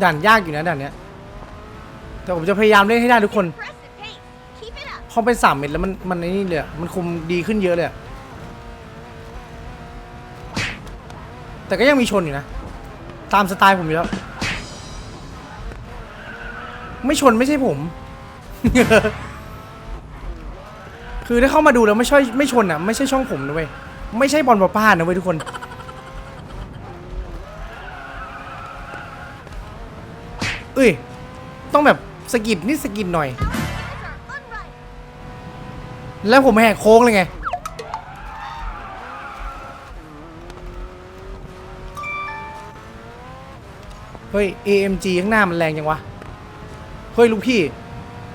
ด่านยากอยู่นะด่านเนี้ย แต่ผมจะพยายามเล่นให้ได้ทุกคน พอเป็นสามเม็ดแล้วมันมันไอ้นี่เลยอะมันคุมดีขึ้นเยอะเลยอะแต่ก็ยังมีชนอยู่นะ ตามสไตล์ผมอยู่แล้ว ไม่ชนไม่ใช่ผม คือถ้าเข้ามาดูแล้วไม่ช่ไม่ชนอะ ไม่ใช่ช่องผมนะเว้ย ไม่ใช่บอลปป้านะเว้ยทุกคน เอ้ย ต้องแบบสกิดนิดสกิดหน่อย แล้วผมแหกโค้งเลยไง เฮ้ย AMG ข้างหน้ามันแรงจังวะ เฮ้ยลูกพี่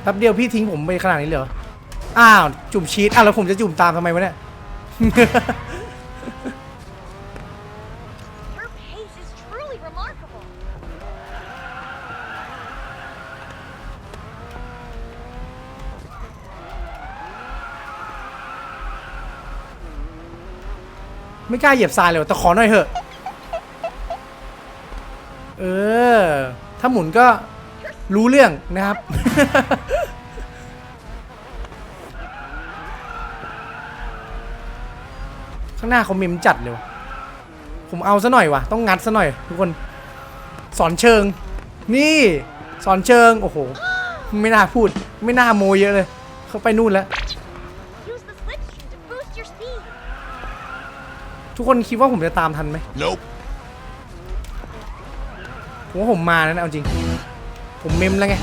แป๊บเดียวพี่ทิ้งผมไปขนาดนี้เลยเหรอ อ้าว จุ่มชีสอะแล้วผมจะจุ่มตามทำไมวะเนี่ย Her pace is truly remarkable. ไม่กล้าเหยียบทรายเลยวะแต่ขอหน่อยเถอะ เออ ถ้าหมุนก็รู้เรื่องนะครับ ข้างหน้าเขาเมมจัดเลยวะผมเอาซะหน่อยวะต้องงัดซะหน่อยทุกคน สอนเชิง นี่ สอนเชิง โอ้โห ไม่น่าพูด ไม่น่าโมเยอะเลย เขาไปนู่นแล้ว ทุกคนคิดว่าผมจะตามทันไหม Nope. ผมว่าผมมาแล้วนะเอาจริง ผมเมมแล้วไง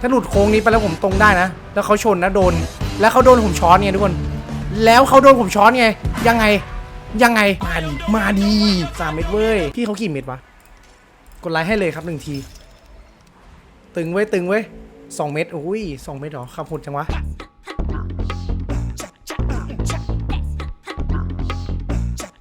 ถ้าหลุดโค้งนี้ไปแล้วผมตรงได้นะ แล้วเขาชนนะโดน แล้วเขาโดนผมช้อนไงทุกคน แล้วเขาโดนผมช้อนไง ยังไง ยังไง มาดีมาดีสามเม็ดเว้ย พี่เขากี่เม็ดวะ กดไลค์ให้เลยครับหนึ่งที ตึงเว้ยตึงเว้ยสองเม็ดโอ้ยสองเม็ดเหรอขับหดจังวะ